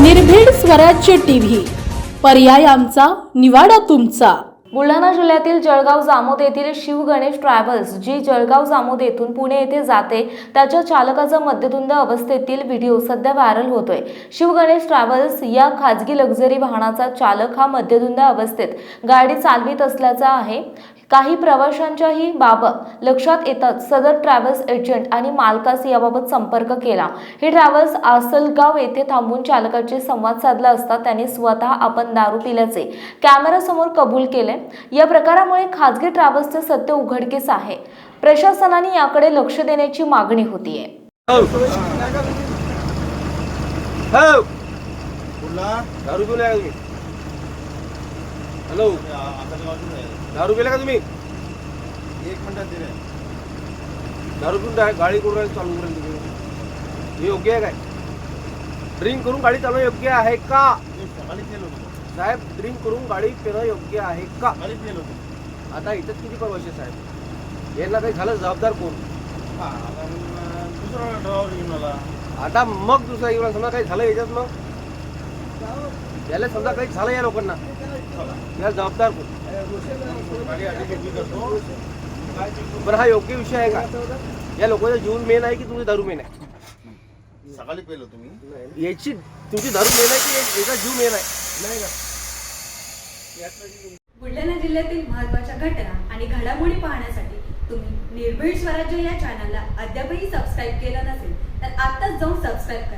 निर्भीड स्वराज्य टीव्ही. पर्याय आमचा निवाडा तुमचा. बुलढाणा जिल्ह्यातील जळगाव जामोद येथील शिव गणेश ट्रॅव्हल्स जी जळगाव जामोद येथून पुणे येथे जाते त्याच्या चालकाचा मद्यधुंद अवस्थेतील व्हिडिओ सध्या व्हायरल होतोय. शिव गणेश ट्रॅव्हल्स या खाजगी लक्झरी वाहनाचा चालक हा मद्यधुंद अवस्थेत गाडी चालवित असल्याचा आहे. काही प्रवाशांच्याही बाबत लक्षात येतात सदर ट्रॅव्हल्स एजंट आणि मालकास याबाबत संपर्क केला. हे ट्रॅव्हल्स आसलगाव येथे थांबून चालकाशी संवाद साधला असता त्यांनी स्वतः आपण दारू पिल्याचे कॅमेरासमोर कबूल केले. या प्रकारामुळे खाजगी ट्रॅव्हल्सचे सत्य उघडकीस आहे. प्रशासनाने याकडे लक्ष देण्याची मागणी होतीये. हो. हो. कुठला दारू पिऊ हॅलो. दारू पिला का तुम्ही? एक मिनिटात दिले दारू पिऊन गा- गाडी करून राहिली, चालू करेल तुम्ही हे योग्य आहे काय? ड्रिंक करून गाडी चालवणं योग्य आहे का? साहेब ड्रिंक करून गाडी पिणं योग्य आहे का? आता इथंच किती प्रवासी साहेब? यांना काही झालं? जबाबदार कोण? दुसरा ड्रायव्हर घेऊन आला. आता मग दुसरा येऊन समजा काही झालं याच्यात मग? याला समजा काही झालं या लोकांना. याला जबाबदार कोण? पण हा योग्य विषय आहे का? या लोकांचा जीवन मेन आहे की तुमची दारू मेन आहे? सकाळी पेलो तुम्ही. याची तुमची दारू मेन आहे की याचा जीव मेन आहे? नाही का बुलढाणा जिल्ह्यातील महत्त्वाच्या घटना आणि घडामोडी पाहण्यासाठी तुम्ही निर्भीड स्वराज्य या चॅनलला अद्यापही सबस्क्राईब केलं नसेल तर आत्ताच जाऊन सबस्क्राईब करा.